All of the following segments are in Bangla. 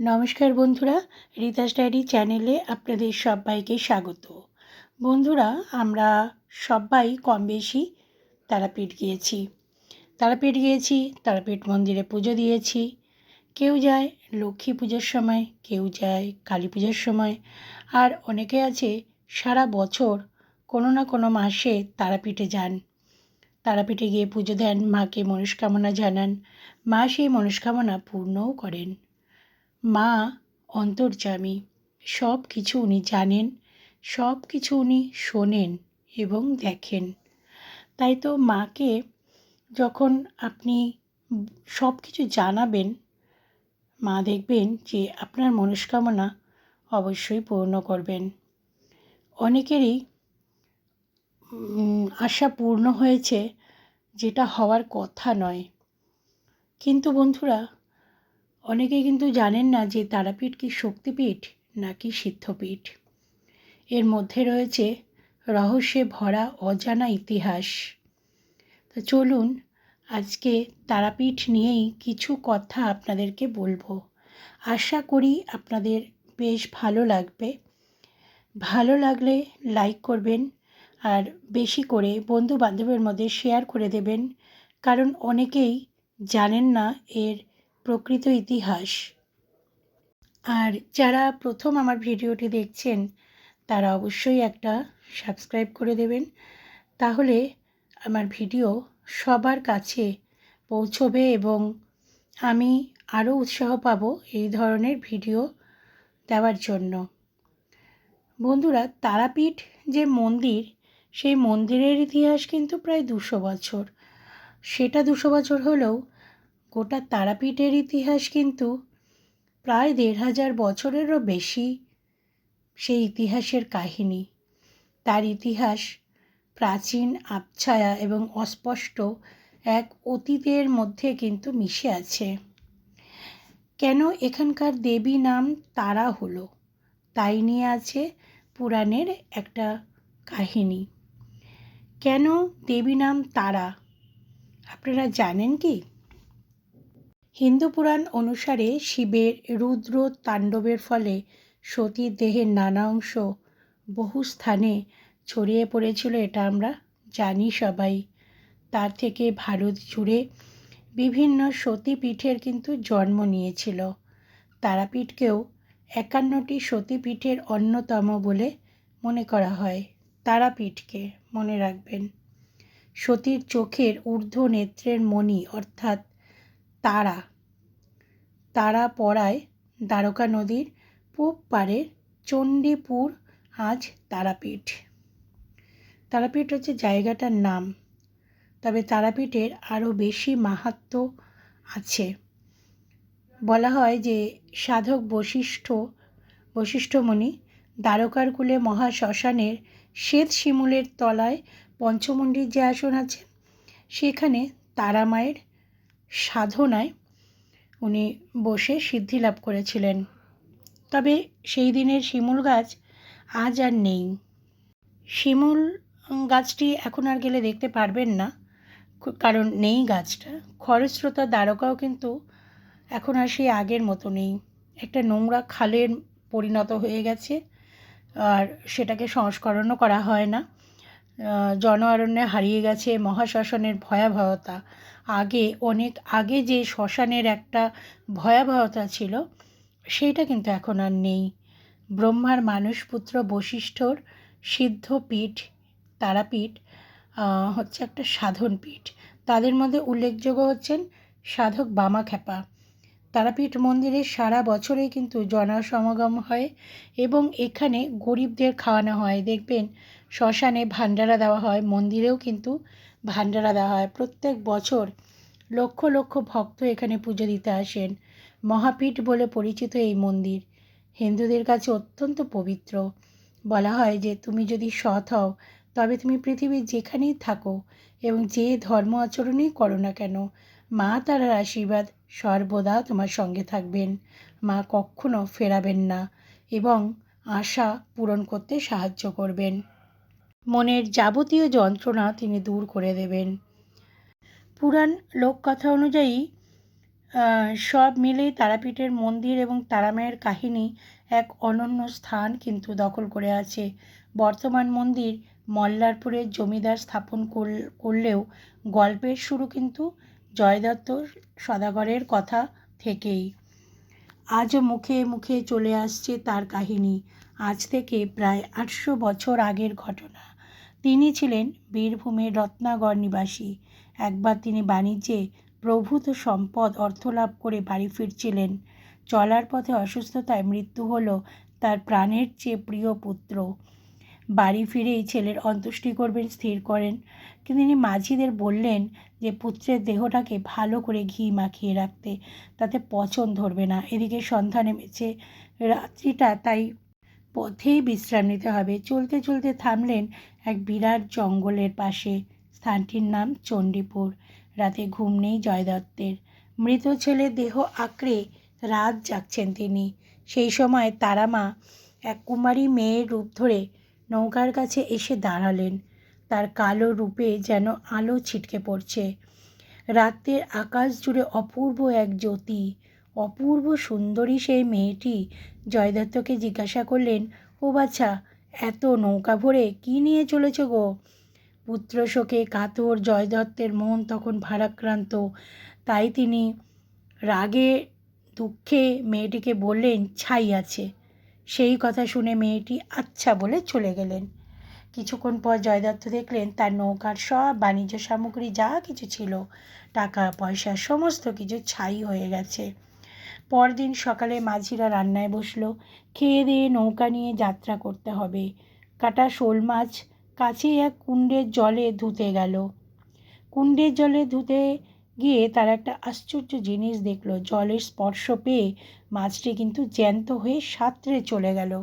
নমস্কার বন্ধুরা, রিতাস ডায়েরি চ্যানেলে আপনাদের সবাইকে স্বাগত। বন্ধুরা, আমরা সবাই কম বেশি তারাপীঠ গিয়েছি। তারাপীঠ গিয়েছি, তারাপীঠ মন্দিরে পুজো দিয়েছি। কেউ যায় লক্ষ্মী পুজোর সময়, কেউ যায় কালী পুজোর সময়। আর অনেকে আছে, সারা বছর কোনো না কোনো মাসে তারাপীঠে যান। তারাপীঠে গিয়ে পুজো দেন, মাকে মনস্কামনা জানান। মা সেই মনস্কামনা পূর্ণও করেন। মা অন্তর্যামী সব কিছু উনি জানেন সব কিছু উনি শোনেন এবং দেখেন। তাই তো মাকে যখন আপনি সব কিছু জানাবেন, মা দেখবেন যে আপনার মনস্কামনা অবশ্যই পূর্ণ করবেন। অনেকেরই আশা পূর্ণ হয়েছে যেটা হওয়ার কথা নয়। কিন্তু বন্ধুরা অনেকে কিন্তু জানেন না যে তারাপীঠ কি শক্তিপীঠ নাকি সিদ্ধপীঠ। এর মধ্যে রয়েছে রহস্যে ভরা অজানা ইতিহাস। তো চলুন আজকে তারাপীঠ নিয়েই কিছু কথা আপনাদেরকে বলব। আশা করি আপনাদের বেশ ভালো লাগবে। ভালো লাগলে লাইক করবেন আর বেশি করে বন্ধু বান্ধবের মধ্যে শেয়ার করে দেবেন। কারণ অনেকেই জানেন না এর প্রকৃত ইতিহাস। আর যারা প্রথম আমার ভিডিওটি দেখছেন, তারা অবশ্যই একটা সাবস্ক্রাইব করে দেবেন। তাহলে আমার ভিডিও সবার কাছে পৌঁছবে এবং আমি আরও উৎসাহ পাব এই ধরনের ভিডিও দেওয়ার জন্য। বন্ধুরা, তারাপীঠ যে মন্দির, সেই মন্দিরের ইতিহাস কিন্তু প্রায় দুশো বছর। সেটা দুশো বছর হলেও গোটা তারাপীঠের ইতিহাস কিন্তু প্রায় দেড় হাজার বছরেরও বেশি সেই ইতিহাসের কাহিনী। তার ইতিহাস প্রাচীন, আবছায়া এবং অস্পষ্ট এক অতীতের মধ্যে কিন্তু মিশে আছে। কেন এখানকার দেবী নাম তারা হলো, তাই নিয়ে আছে পুরাণের একটা কাহিনী। কেন দেবী নাম তারা, আপনারা জানেন কি? হিন্দু পুরাণ অনুসারে শিবের রুদ্র তাণ্ডবের ফলে সতীর দেহের নানা অংশ বহু স্থানে ছড়িয়ে পড়েছিল, এটা আমরা জানি সবাই। তার থেকে ভারত জুড়ে বিভিন্ন সতীপীঠের কিন্তু জন্ম নিয়েছিল। তারাপীঠকেও একান্নটি সতীপীঠের অন্যতম বলে মনে করা হয়। তারাপীঠকে মনে রাখবেন। সতীর চোখের ঊর্ধ্ব নেত্রের মণি, অর্থাৎ তারা। তারা পড়ায় দ্বারকা নদীর পূব পাড়ের চণ্ডীপুর, আজ তারাপীঠ। তারাপীঠ হচ্ছে জায়গাটার নাম, তবে তারাপীঠের আরও বেশি মাহাত্ম আছে। বলা হয় যে সাধক বশিষ্ঠ, বশিষ্ঠমণি দ্বারকার কুলে মহাশ্মশানের শ্বেত শিমুলের তলায় পঞ্চমন্ডির যে আসন আছে, সেখানে তারামায়ের সাধনায় উনি বসে সিদ্ধি লাভ করেছিলেন। তবে সেই দিনের শিমুল গাছ আজ আর নেই। শিমুল গাছটি এখন আর গেলে দেখতে পারবেন না, কারণ নেই গাছটা। খরস্রোতা দ্বারকাও কিন্তু এখন আর সেই আগের মতো নেই। একটা নোংরা খালের পরিণত হয়ে গেছে, আর সেটাকে সংস্করণও করা হয় না। জন অরণ্যে হারিয়ে গেছে মহাশ্মশানের ভয়াবহতা। আগে, অনেক আগে যে শ্মশানের একটা ভয়াবহতা ছিল সেইটা কিন্তু এখন আর নেই। ব্রহ্মার মানুষপুত্র বশিষ্ঠর সিদ্ধপীঠ তারাপীঠ হচ্ছে একটা সাধন পীঠ তাদের মধ্যে উল্লেখযোগ্য হচ্ছেন সাধক বামাখ্যাপা। তারাপীঠ মন্দিরে সারা বছরেই কিন্তু জনসমাগম হয় এবং এখানে গরিবদের খাওয়ানো হয়। দেখবেন, শ্মশানে ভান্ডারা দেওয়া হয়, মন্দিরেও কিন্তু ভান্ডারা দেওয়া হয়। প্রত্যেক বছর লক্ষ লক্ষ ভক্ত এখানে পুজো দিতে আসেন। মহাপীঠ বলে পরিচিত এই মন্দির হিন্দুদের কাছে অত্যন্ত পবিত্র। বলা হয় যে, তুমি যদি সৎ হও, তবে তুমি পৃথিবীর যেখানেই থাকো এবং যে ধর্ম আচরণেই করো না কেন মা তারার আশীর্বাদ সর্বদা তোমার সঙ্গে থাকবেন। মা কখনো ফেরাবেন না এবং আশা পূরণ করতে সাহায্য করবেন। মনের যাবতীয় যন্ত্রণা তিনি দূর করে দেবেন। পুরাণ লোককথা অনুযায়ী সব মিলেই তারাপীঠের মন্দির এবং তারামায়ের কাহিনী এক অনন্য স্থান কিন্তু দখল করে আছে। বর্তমান মন্দির মল্লারপুরের জমিদার স্থাপন করল- করলেও গল্পের শুরু কিন্তু জয়দত্ত সদাগরের কথা থেকেই। আজও মুখে মুখে চলে আসছে তার কাহিনী। আজ থেকে প্রায় আটশো বছর আগের ঘটনা। তিনি ছিলেন বীরভূমের রত্নাগড় নিবাসী। একবার তিনি বাণিজ্যে প্রভূত সম্পদ অর্থলাভ করে বাড়ি ফিরছিলেন। চলার পথে অসুস্থতায় মৃত্যু হলো তার প্রাণের চেয়ে প্রিয় পুত্র। বাড়ি ফিরেই ছেলের অন্ত্যেষ্টি করবেন, স্থির করেন। কিন্তু তিনি মাঝিদের বললেন যে, পুত্রের দেহটাকে ভালো করে ঘি মাখিয়ে রাখতে, তাতে পচন ধরবে না। এদিকে সন্ধ্যা নেমেছে, রাত্রিটা তাই পথেই বিশ্রাম নিতে হবে। চলতে চলতে থামলেন এক বিরাট জঙ্গলের পাশে। স্থানটির নাম চণ্ডীপুর। রাতে ঘুম নেই জয়দত্তের। মৃত ছেলে দেহ আঁকড়ে রাত জাগছেন তিনি। সেই সময় তারামা এক কুমারী মেয়ের রূপ ধরে নৌকার কাছে এসে দাঁড়ালেন। তার কালো রূপে যেন আলো ছিটকে পড়ছে। রাত্রের আকাশ জুড়ে অপূর্ব এক জ্যোতি। অপূর্ব সুন্দরী সেই মেয়েটি। জয়দত্তকে জিজ্ঞাসা করলেন, ও বাছা, এত নৌকা ভরে কী নিয়ে চলেছ গো? পুত্র শোকে কাতর জয়দত্তের মন তখন ভারাক্রান্ত। তাই তিনি রাগে দুঃখে মেয়েটিকে বললেন, ছাই আছে। সেই কথা শুনে মেয়েটি আচ্ছা বলে চলে গেলেন। কিছুক্ষণ পর জয়দত্ত দেখলেন তার নৌকার সব বাণিজ্য সামগ্রী যা কিছু ছিল, টাকা, পয়সা, সমস্ত কিছু ছাই হয়ে গেছে। পরদিন সকালে মাঝিরা রান্নায় বসল, খেয়ে দিয়ে নৌকা নিয়ে যাত্রা করতে হবে। কাটা শোল মাছ কাছেই এক কুণ্ডের জলে ধুতে গেল। কুণ্ডের জলে ধুতে গিয়ে তার একটা আশ্চর্য জিনিস দেখল। জলের স্পর্শ পেয়ে মাছটি কিন্তু জ্যান্ত হয়ে সাঁতরে চলে গেল।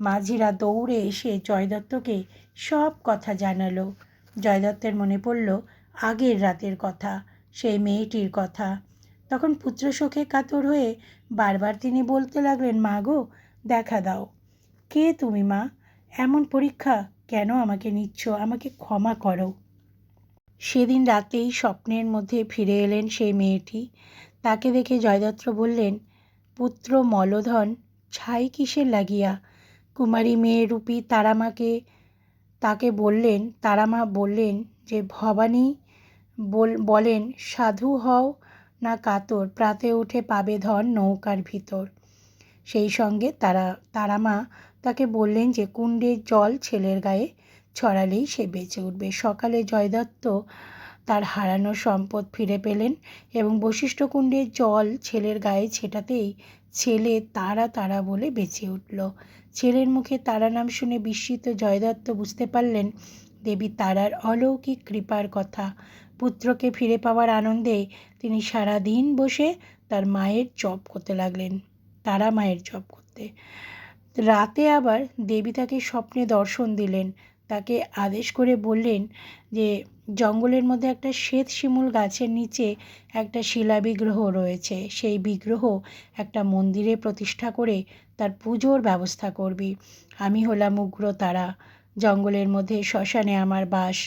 মাঝিরা দৌড়ে এসে জয়দত্তকে সব কথা জানালো। জয়দত্তের মনে পড়ল, আগের রাতের কথা, সেই মেয়েটির কথা। তখন পুত্র শোকে কাতর হয়ে বারবার তিনি বলতে লাগলেন, মা গো, দেখা দাও। কে তুমি মা? এমন পরীক্ষা কেন আমাকে নিচ্ছ? আমাকে ক্ষমা করো। সেদিন রাতেই স্বপ্নের মধ্যে ফিরে এলেন সেই মেয়েটি। তাকে দেখে জয়দত্ত বললেন, পুত্র মলধন, ছাই কিসের লাগিয়া? কুমারী মেয়ে রূপী তারামাকে তাকে বললেন, তারামা বললেন যে, ভবানী বল, বলেন, সাধু হও না কাতর, প্রাতে উঠে পাবে ধন নৌকার ভিতর। সেই সঙ্গে তারা, তারামা তাকে বললেন যে কুণ্ডের জল ছেলের গায়ে ছড়ালেই সে বেঁচে উঠবে। সকালে জয়দত্ত তার হারানো সম্পদ ফিরে পেলেন এবং বশিষ্ঠ কুণ্ডের জল ছেলের গায়ে ছেটাতেই ছেলে তারা তারা বলে বেঁচে উঠল। ছেলের মুখে তারা নাম শুনে বিস্মিত জয়দত্ত বুঝতে পারলেন, দেবী তারার অলৌকিক কৃপার কথা। পুত্রকে ফিরে পাওয়ার আনন্দে তিনি সারা দিন বসে তার মায়ের জপ করতে লাগলেন। তারা মায়ের জপ করতে। রাতে আবার দেবী তাকে স্বপ্নে দর্শন দিলেন। তাকে আদেশ করে বললেন যে, জঙ্গলের মধ্যে একটা শ্বেত শিমুল গাছের নিচে একটা শিলা বিগ্রহ রয়েছে। সেই বিগ্রহ একটা মন্দিরে প্রতিষ্ঠা করে তার পুজোর ব্যবস্থা করবি। আমি হলাম উগ্র তারা। জঙ্গলের মধ্যে শ্মশানে আমার বাস।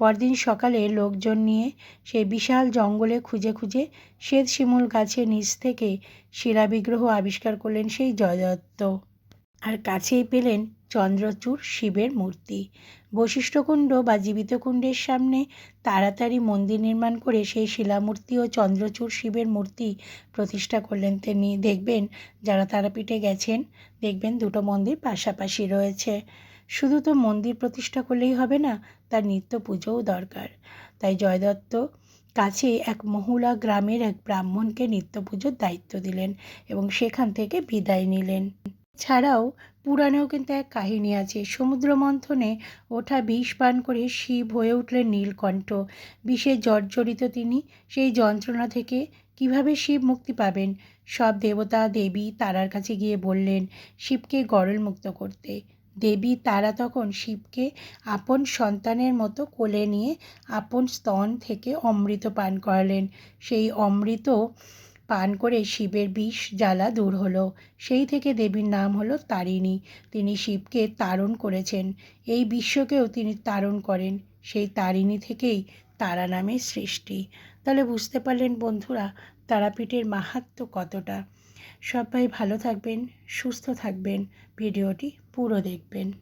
পরদিন সকালে লোকজন নিয়ে সেই বিশাল জঙ্গলে খুঁজে খুঁজে শ্বেত শিমুল গাছের নিচ থেকে শিলা বিগ্রহ আবিষ্কার করলেন সেই জয়দত্ত। আর কাছেই পেলেন চন্দ্রচূড় শিবের মূর্তি। বশিষ্ঠকুণ্ড বা জীবিত কুণ্ডের সামনে তাড়াতাড়ি মন্দির নির্মাণ করে সেই শিলামূর্তি ও চন্দ্রচূড় শিবের মূর্তি প্রতিষ্ঠা করলেন তিনি। দেখবেন যারা তারাপীঠে গেছেন, দেখবেন দুটো মন্দির পাশাপাশি রয়েছে। শুধু তো মন্দির প্রতিষ্ঠা করলেই হবে না, তার নিত্য পুজোও দরকার। তাই জয়দত্ত কাছে এক মহুলা গ্রামের এক ব্রাহ্মণকে নিত্য পুজোর দায়িত্ব দিলেন এবং সেখান থেকে বিদায় নিলেন। ছাড়াও পুরাণেও কিন্তু এক কাহিনী আছে। সমুদ্র মন্থনে ওঠা বিষ পান করে শিব হয়ে উঠলেন নীলকণ্ঠ। বিষে জর্জরিত তিনি সেই যন্ত্রণা থেকে কীভাবে শিব মুক্তি পাবেন? সব দেবতা, দেবী তারার কাছে গিয়ে বললেন, শিবকে গরল মুক্ত করতে। দেবী, তারা তখন শিবকে আপন সন্তানের মতো কোলে নিয়ে আপন স্তন থেকে অমৃত পান করালেন। সেই অমৃত পান করে শিবের বিষ জ্বালা দূর হলো। সেই থেকে দেবীর নাম হলো তারিণী। তিনি শিবকে তারণ করেছেন। এই বিশ্বকেও তিনি তারণ করেন। সেই তারিণী থেকেই তারা নামের সৃষ্টি। তাহলে বুঝতে পারলেন বন্ধুরা, তারাপীঠের মাহাত্ম্য কতটা। সবাই ভালো থাকবেন, সুস্থ থাকবেন, ভিডিওটি পুরো দেখবেন।